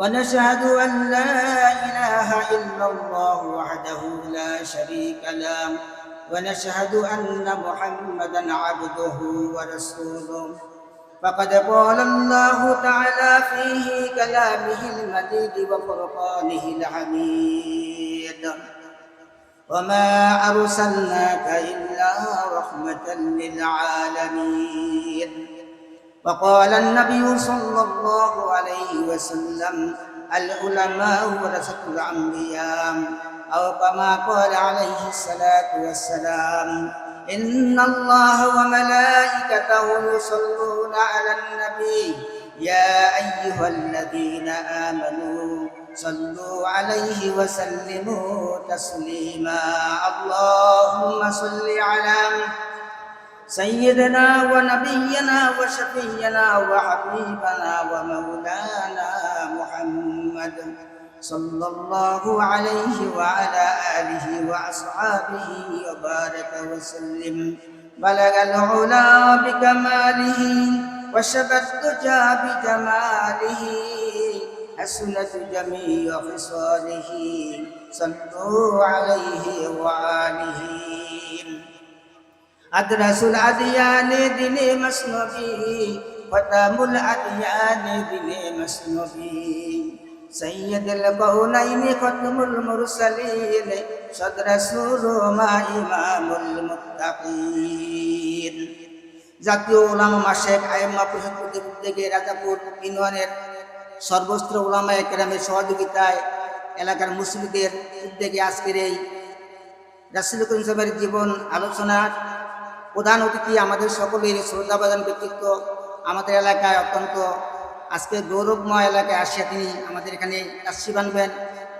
ونشهد أن لا إله إلا الله وحده لا شريك له ونشهد أن محمدا عبده ورسوله. فقد قال الله تعالى فيه كلامه المجيد وفرقانه الحميد. وما أرسلناك إلا رحمة للعالمين. وقال النبي صلى الله عليه وسلم العلماء ورثة الأنبياء أو كما قال عليه الصلاة والسلام إن الله وملائكته يصلون على النبي يا أيها الذين آمنوا صلوا عليه وسلموا تسليما اللهم صل على سيدنا ونبينا وشفينا وحبيبنا ومولانا محمد صلى الله عليه وعلى آله وأصحابه وبارك وسلم. بلغ العلا بكماله وشبى الدجى بجماله. حسنت جميع خصاله. صلوا عليه وآله. أدرس الأديان دين مسنبي ختام الأديان دين مسنبي سيد الكونين ختم المرسلين صدر رسول ما إمام المتقين জাতীয় ওলামা মাসেক আইম্মা পরিষদ কর্তৃক উদ্যোগে রাজাপুর ইউনিয়নের সর্বস্ত্র ওলামা একরামের সহযোগিতায় এলাকার মুসলিমদের উদ্যোগে আজকের এই রাসুল করিম সাহেবের জীবন আলোচনার প্রধান অতিথি আমাদের সকলের শ্রদ্ধাবাদন ব্যক্তিত্ব আমাদের এলাকায় অত্যন্ত আজকে গৌরবময় এলাকায় আসিয়া তিনি আমাদের এখানে কাশি বানবেন,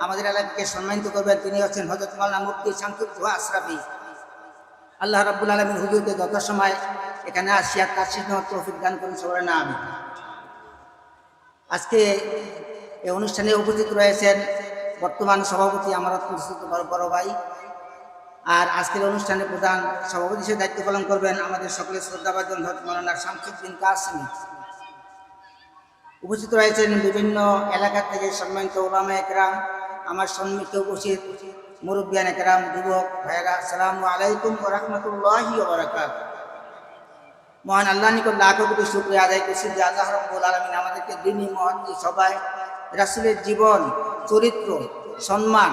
আমাদের এলাকাকে সম্মানিত করবেন। তিনি হচ্ছেন হজরত মাল্লা মুক্তি শামসুদ্দোহা আশরাফি। আল্লাহ রাব্বুল আলমিন হুজুরকে যত সময় এখানে আসিয়া কাশি তৌফিক দান করুন সবাই না আমি আজকে এই অনুষ্ঠানে উপস্থিত রয়েছেন বর্তমান সভাপতি আমার অত্যন্ত বড় ভাই আর আজকের অনুষ্ঠানে প্রধান সভাপতি হিসেবে দায়িত্ব পালন করবেন আমাদের সকলের শ্রদ্ধাভাজন হজরত মৌলানা শামসুদ্দিন উপস্থিত রয়েছেন বিভিন্ন এলাকা থেকে সম্মানিত ওলামা একরাম, আমার সম্মিলিত উপস্থিত মুরব্বিয়ান একরাম, যুবক ভাইরা আসসালামু আলাইকুম রহমতুল্লাহি মহান আল্লাহ নিকট লাখো কোটি শুক্রিয়া আদায় করছি যে আল্লাহ রব্বুল আলমিন আমাদেরকে দিনই মহান সবাই রাসুলের জীবন, চরিত্র, সম্মান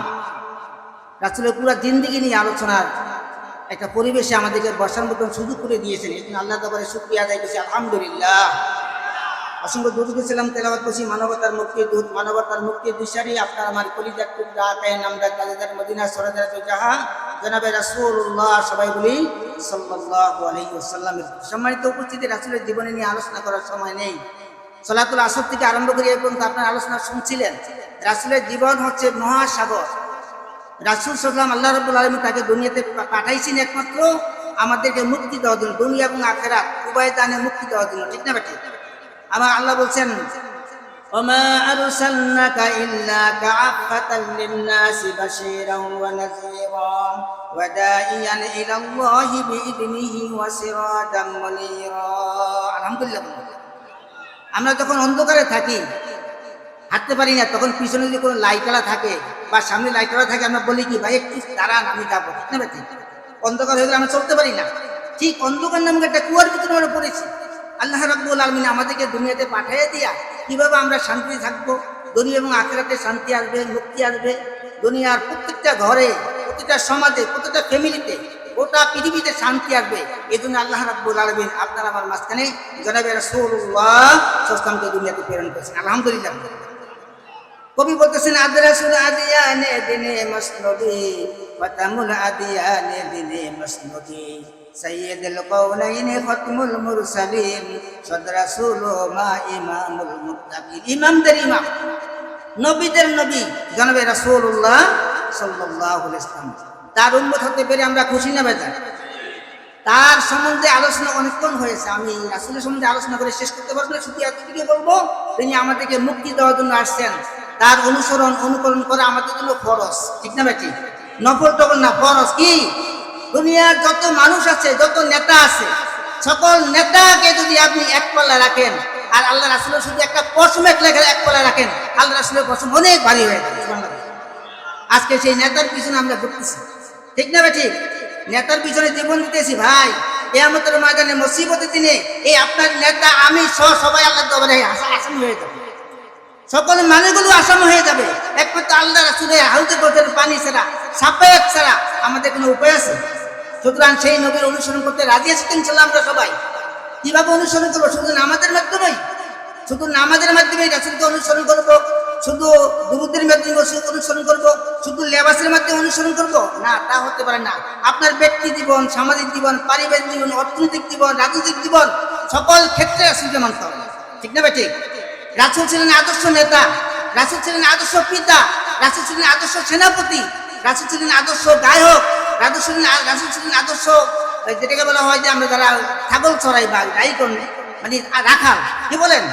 রাসুলের পুরো জিন্দিগি নিয়ে আলোচনার একটা পরিবেশে আমাদেরকে বসার মতন সুযোগ করে দিয়েছেন। এই জন্য আল্লাহ তাবারে শুক্রিয়া আদায় করছি, আলহামদুলিল্লাহ। অসংখ্য দুর্গ ছিলাম তেলাবাদ করছি, মানবতার মুক্তি, দূত, মানবতার মুক্তি দিশারি। আপনার আমার কলিজার টুকরা, আকায়, নামদার কাজেদার মদিনা, সরাদার জাহা জনাবে রাসূলুল্লাহ, সবাই বলি সাল্লাল্লাহু আলাইহি ওয়াসাল্লামের। সম্মানিত উপস্থিতি, রাসূলের জীবনে নিয়ে আলোচনা করার সময় নেই। সলাতুল আসর থেকে আরম্ভ করে এবং আপনার আলোচনা শুনছিলেন। রাসুলের জীবন হচ্ছে মহাসাগর। রাসুল সাল্লাম আল্লাহ রবুল আলমী তাকে দুনিয়াতে পাঠাইছেন একমাত্র আমাদেরকে মুক্তি দেওয়ার জন্য দুনিয়া এবং আখেরা উভয় দানে মুক্তি দেওয়ার জন্য ঠিক না বেটি আমার আল্লাহ বলছেন وما أرسلناك إلا كعفة للناس بشيرا ونذيرا وداعيا إلى الله بإذنه وسراجا منيرا الحمد لله আমরা যখন অন্ধকারে থাকি হাঁটতে পারি না তখন পিছনে যদি কোনো লাইটওয়ালা থাকে বা সামনে লাইটওয়ালা থাকে, আমরা বলি কি, ভাই, একটু দাঁড়ান, আমি যাব। ঠিক না ঠিক অন্ধকার হয়ে গেলে আমরা চলতে পারি না। ঠিক অন্ধকার নামকে একটা কুয়ার ভিতরে আমরা পড়েছি। আল্লাহ রাব্বুল আলমিন আমাদেরকে দুনিয়াতে পাঠিয়ে দিয়া কীভাবে আমরা শান্তি থাকব? দুনিয়া এবং আখেরাতে শান্তি আসবে, মুক্তি আসবে। দুনিয়ার প্রত্যেকটা ঘরে প্রতিটা সমাজে প্রতিটা ফ্যামিলিতে, গোটা পৃথিবীতে শান্তি আসবে। এই জন্য আল্লাহ রাব্বুল আলমিন আপনার আমার মাঝখানে জনাবে রসুল্লাহ সস্তামকে দুনিয়াতে প্রেরণ করেছেন। আলহামদুলিল্লাহ। কবি বলতেছেন আদরাসুল আদিয়ানে দিনে মসনবী ওয়াতামুল আদিয়ানে দিনে মসনবী সৈয়দুল কওনাইনি খতমুল মুরসালিন, সদরাসুল মা ইমামুল মুত্তাকিন। ইমামদের ইমাম, নবীদের নবী, জনাবে রাসূলুল্লাহ সাল্লাহ ইসলাম তার উন্মত হতে পেরে আমরা খুশি না বেজার? তার সম্বন্ধে আলোচনা অনেকক্ষণ হয়েছে। আমি রাসুলের সম্বন্ধে আলোচনা করে শেষ করতে পারব না, শুধু এতটুকু বলব, তিনি আমাদেরকে মুক্তি দেওয়ার জন্য আসছেন। তার অনুসরণ, অনুকরণ করা আমাদের জন্য ফরজ। ঠিক না বেটি নফল টফল না, ফরজ কি? দুনিয়ার যত মানুষ আছে, যত নেতা আছে, সকল নেতাকে যদি আপনি এক পাল্লা রাখেন, আর আল্লাহ রাসুলের শুধু একটা পশম এক লেখা এক পাল্লা রাখেন, আল্লাহ রাসুলের পশম অনেক ভারী হয়ে যাবে আজকে সেই নেতার পিছনে আমরা ঘুরতেছি। ঠিক না ঠিক নেতার পিছনে জীবন দিতেছি, ভাই। কেয়ামতের ময়দানে মুসিবতের দিনে এই আপনার নেতা, আমি সহ সবাই আল্লাহ দরবারে আসা- আসামি হয়ে যাবে। সকল মানুষগুলো আসামি হয়ে যাবে। একমাত্র আল্লাহ রাসুলের হাউজে গোটের পানি ছাড়া সাপেক ছাড়া আমাদের কোনো উপায় আছে? সুতরাং সেই নবীর অনুসরণ করতে রাজি আছি ইনশাল্লাহ আমরা সবাই। কীভাবে অনুসরণ করব? শুধু নামাজের মাধ্যমেই? শুধু নামাজের মাধ্যমে রাসুলকে অনুসরণ করব? শুধু দুরুদের মাধ্যমে অনুসরণ করব? শুধু লেবাসের মাধ্যমে অনুসরণ করব? না, তা হতে পারে না। আপনার ব্যক্তি জীবন, সামাজিক জীবন, পারিবারিক জীবন, অর্থনৈতিক জীবন, রাজনৈতিক জীবন, সকল ক্ষেত্রে রাসুলকে মানতে হবে। ঠিক না ভাই ঠিক? রাসুল ছিলেন আদর্শ নেতা, রাসুল ছিলেন আদর্শ পিতা, রাসুল ছিলেন আদর্শ সেনাপতি, রাসুল ছিলেন আদর্শ গায়ক, রাসুল ছিলেন রাসুল ছিলেন আদর্শ যেটাকে বলা হয় যে আমরা যারা ছাগল চড়াই বা গাই করেন মানে রাখাল, কি বলেন?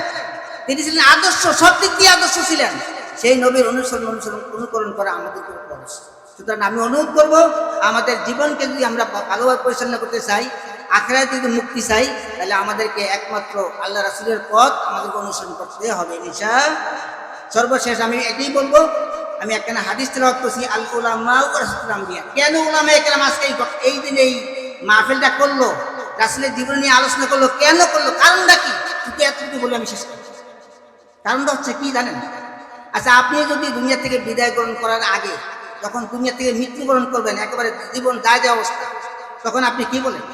তিনি ছিলেন আদর্শ সব দিক দিয়ে আদর্শ ছিলেন। সেই নবীর অনুসরণ অনুসরণ, অনুকরণ করা আমাদের খরচ সুতরাং আমি অনুরোধ করব, আমাদের জীবনকে যদি আমরা ভালোভাবে পরিচালনা করতে চাই আখড়ায় যদি মুক্তি চাই, তাহলে আমাদেরকে একমাত্র আল্লাহ রাসুলের পথ আমাদেরকে অনুসরণ করতে হবে নিশা সর্বশেষ আমি এটাই বলব, আমি একখানা হাদিস তেলাওয়াত করছি, আল উলামা রাসূলুল কেন উলামা একরাম আজকে এই দিন এই মাহফিলটা করল? রাসূলের জীবন নিয়ে আলোচনা করল, কেন করল? কারণটা কি? কিন্তু এতটুকু বলে আমি শেষ করি কারণটা হচ্ছে কি জানেন? আচ্ছা আপনি যদি দুনিয়া থেকে বিদায় গ্রহণ করার আগে যখন দুনিয়া থেকে মৃত্যুবরণ করবেন, একেবারে জীবন দায় অবস্থা, তখন আপনি কি বলেন?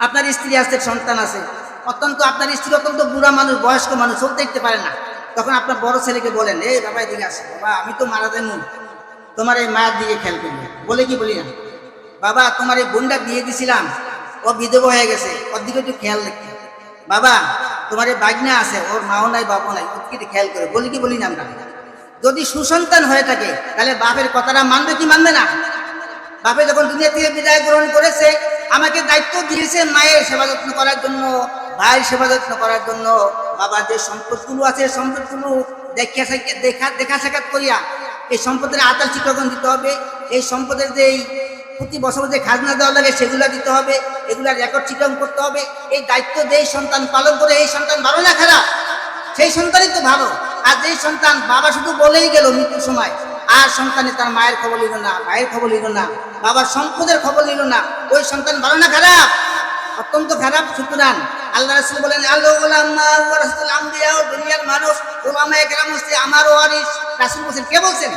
আপনার স্ত্রী আছে, সন্তান আছে। অত্যন্ত আপনার স্ত্রী অত্যন্ত বুড়া মানুষ, বয়স্ক মানুষ সব দেখতে পারে না। তখন আপনার বড় ছেলেকে বলেন এই বাবা, এদিকে আসে। বাবা, আমি তো মারা দেন তোমার এই মায়ের দিকে খেয়াল করবে। বলে কি বলি না? বাবা, তোমার এই বোনটা বিয়ে দিছিলাম। ও বিধবা হয়ে গেছে। ওর দিকে একটু খেয়াল রাখতে বাবা, তোমার এই বাগনা আছে। ওর মাও নাই বাবা নাই। ওর একটু খেয়াল করে। বলি কি বলি না আমরা? যদি সুসন্তান হয়ে থাকে, তাহলে বাপের কথাটা মানবে কি মানবে না? বাপে যখন দুনিয়া থেকে বিদায় গ্রহণ করেছে আমাকে দায়িত্ব দিয়েছে মায়ের সেবা যত্ন করার জন্য, ভাইয়ের সেবা যত্ন করার জন্য, বাবার যে সম্পদগুলো আছে সম্পদগুলো দেখা দেখা দেখা সাক্ষাৎ করিয়া এই সম্পদের আতাল চিত্রকন দিতে হবে। এই সম্পদের যে প্রতি বছর যে খাজনা দেওয়া লাগে, সেগুলো দিতে হবে। এগুলা রেকর্ড চিত্রকন করতে হবে। এই দায়িত্ব যেই সন্তান পালন করে, এই সন্তান ভালো না খারাপ? সেই সন্তানই তো ভালো। আর যেই সন্তান বাবা শুধু বলেই গেল মৃত্যুর সময় আর সন্তানে তার মায়ের খবর নিল না ভাইয়ের খবর নিল না, বাবার সম্পদের খবর নিল না, ওই সন্তান ভালো না খারাপ? অত্যন্ত খারাপ সুতরাং আল্লাহ রাসূল বলেন দুনিয়ার মানুষ আমার ওয়ারিস। রাসূল বলেন কে বলছেন?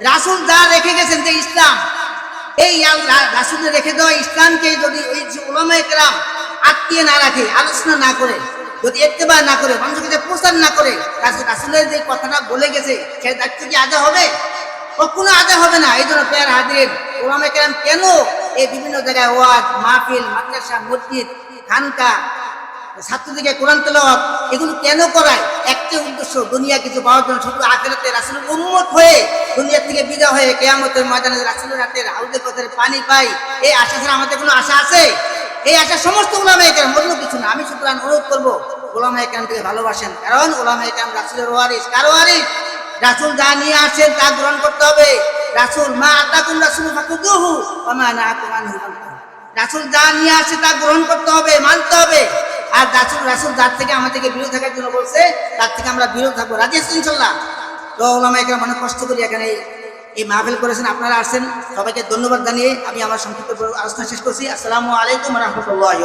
রাসূল যা রেখে গেছেন যে ইসলাম, এই রাসূলের রেখে দেওয়া ইসলামকে যদি ওই যে উলামা একরাম আটকিয়ে না রাখে, আলোচনা না করে, যদি একটিবার না করে, মানুষের কাছে প্রচার না করে, রাসূল- রাসূলের যে কথাটা বলে গেছে, সে দায়িত্ব কি আদা হবে? কখনো আদা হবে না। এই জন্য পেয়ার হাজির ওলামে কেরাম কেন এই বিভিন্ন জায়গায় ওয়াজ, মাহফিল, মাদ্রাসা, মসজিদ, খানকা ছাত্রদিকে কোরআন তেলাওয়াত, এগুলো কেন করায়? একটি উদ্দেশ্য, দুনিয়া কিছু পাওয়ার জন্য শুধু আখেরাতে রাসূলের উন্মত হয়ে দুনিয়া থেকে বিদায় হয়ে কেয়ামতের ময়দানে রাসূলের হাতের হাউজে কথার পানি পাই। এই আশা ছাড়া আমাদের কোনো আশা আছে? এই আশা সমস্ত ওলামা একরাম অন্য কিছু না। আমি সুতরাং অনুরোধ করব ওলামা একরাম থেকে ভালোবাসেন। কারণ ওলামা একরাম রাসূলের ওয়ারিস কার ওয়ারিস রাসূল যা নিয়ে আসেন তা গ্রহণ করতে হবে। রাসুল, মা আতাকুম রাসূল ফাকুদুহু ওয়া মা নাহাকুম আনহু ফান্তাহু যা নিয়ে আসে তা গ্রহণ করতে হবে, মানতে হবে। আর রাসুল রাসুল যার থেকে আমাদেরকে বিরত থাকার জন্য বলছে, তার থেকে আমরা বিরত থাকব। রাজি আছেন ইনশাল্লাহ তো ওলামা একরাম অনেক কষ্ট করি এখানে এই মাহফিল করেছেন। আপনারা আসছেন সবাইকে ধন্যবাদ জানিয়ে আমি আমার সংক্ষিপ্ত আলোচনা শেষ করছি। আসসালামু আলাইকুম রহমতুল্লাহ